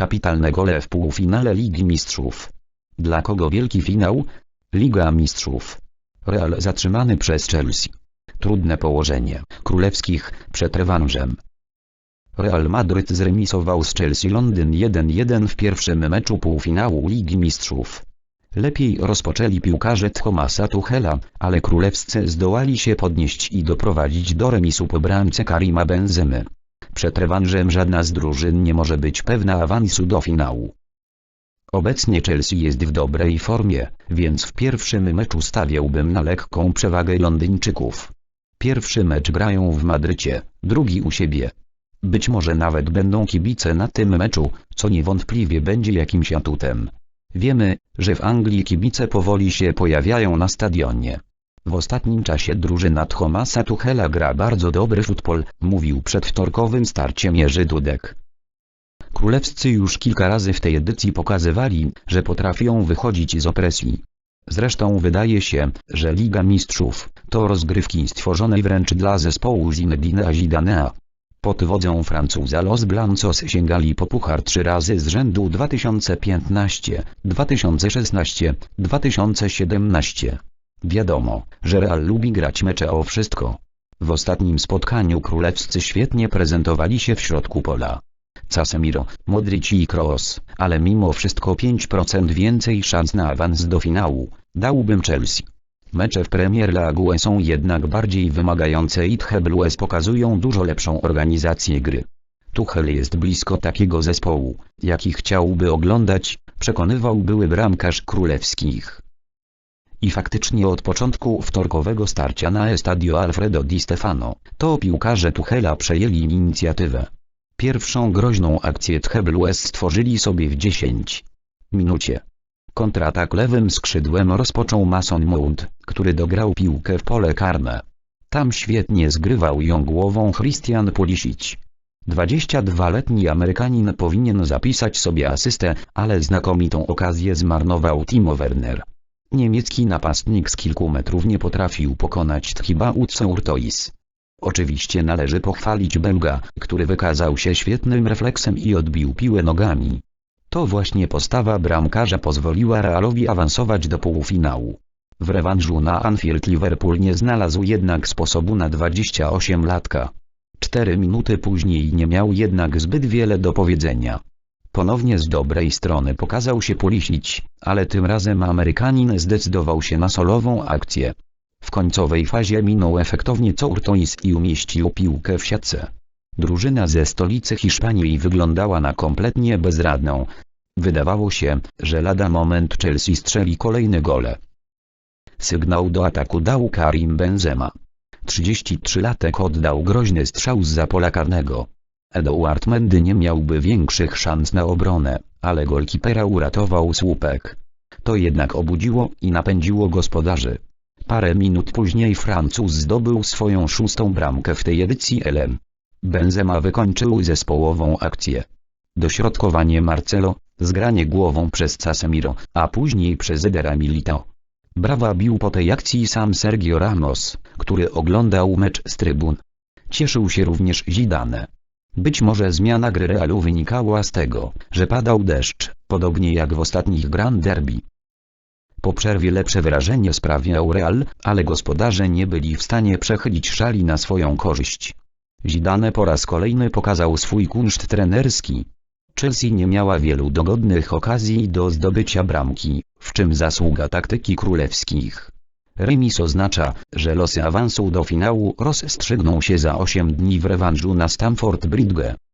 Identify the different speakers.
Speaker 1: Kapitalne gole w półfinale Ligi Mistrzów. Dla kogo wielki finał? Liga Mistrzów. Real zatrzymany przez Chelsea. Trudne położenie królewskich przed rewanżem. Real Madryt zremisował z Chelsea Londyn 1-1 w pierwszym meczu półfinału Ligi Mistrzów. Lepiej rozpoczęli piłkarze Thomasa Tuchela, ale królewscy zdołali się podnieść i doprowadzić do remisu po bramce Karima Benzemy. Przed rewanżem żadna z drużyn nie może być pewna awansu do finału. Obecnie Chelsea jest w dobrej formie, więc w pierwszym meczu stawiałbym na lekką przewagę Londyńczyków. Pierwszy mecz grają w Madrycie, drugi u siebie. Być może nawet będą kibice na tym meczu, co niewątpliwie będzie jakimś atutem. Wiemy, że w Anglii kibice powoli się pojawiają na stadionie. W ostatnim czasie drużyna Thomasa Tuchela gra bardzo dobry futbol, mówił przed wtorkowym starciem Jerzy Dudek. Królewscy już kilka razy w tej edycji pokazywali, że potrafią wychodzić z opresji. Zresztą wydaje się, że Liga Mistrzów to rozgrywki stworzone wręcz dla zespołu Zinedina Zidanea. Pod wodzą Francuza Los Blancos sięgali po puchar trzy razy z rzędu 2015, 2016, 2017. Wiadomo, że Real lubi grać mecze o wszystko. W ostatnim spotkaniu królewscy świetnie prezentowali się w środku pola. Casemiro, Modric i Kroos, ale mimo wszystko 5% więcej szans na awans do finału, dałbym Chelsea. Mecze w Premier League są jednak bardziej wymagające i The Blues pokazują dużo lepszą organizację gry. Tuchel jest blisko takiego zespołu, jaki chciałby oglądać, przekonywał były bramkarz królewskich. I faktycznie od początku wtorkowego starcia na Estadio Alfredo Di Stefano, to piłkarze Tuchela przejęli inicjatywę. Pierwszą groźną akcję The Blues stworzyli sobie w 10 minucie. Kontratak lewym skrzydłem rozpoczął Mason Mount, który dograł piłkę w pole karne. Tam świetnie zgrywał ją głową Christian Pulisic. 22-letni Amerykanin powinien zapisać sobie asystę, ale znakomitą okazję zmarnował Timo Werner. Niemiecki napastnik z kilku metrów nie potrafił pokonać Tchiba Utsourtois. Oczywiście należy pochwalić Belga, który wykazał się świetnym refleksem i odbił piłę nogami. To właśnie postawa bramkarza pozwoliła Realowi awansować do półfinału. W rewanżu na Anfield Liverpool nie znalazł jednak sposobu na 28-latka. Cztery minuty później nie miał jednak zbyt wiele do powiedzenia. Ponownie z dobrej strony pokazał się Pulisic, ale tym razem Amerykanin zdecydował się na solową akcję. W końcowej fazie minął efektownie Courtois i umieścił piłkę w siatce. Drużyna ze stolicy Hiszpanii wyglądała na kompletnie bezradną. Wydawało się, że lada moment Chelsea strzeli kolejne gole. Sygnał do ataku dał Karim Benzema. 33-latek oddał groźny strzał z pola karnego. Edouard Mendy nie miałby większych szans na obronę, ale golkipera uratował słupek. To jednak obudziło i napędziło gospodarzy. Parę minut później Francuz zdobył swoją szóstą bramkę w tej edycji LM. Benzema wykończył zespołową akcję. Dośrodkowanie Marcelo, zgranie głową przez Casemiro, a później przez Edera Militao. Brawa bił po tej akcji sam Sergio Ramos, który oglądał mecz z trybun. Cieszył się również Zidane. Być może zmiana gry Realu wynikała z tego, że padał deszcz, podobnie jak w ostatnich Grand Derby. Po przerwie lepsze wrażenie sprawiał Real, ale gospodarze nie byli w stanie przechylić szali na swoją korzyść. Zidane po raz kolejny pokazał swój kunszt trenerski. Chelsea nie miała wielu dogodnych okazji do zdobycia bramki, w czym zasługa taktyki królewskich. Remis oznacza, że losy awansu do finału rozstrzygną się za 8 dni w rewanżu na Stamford Bridge.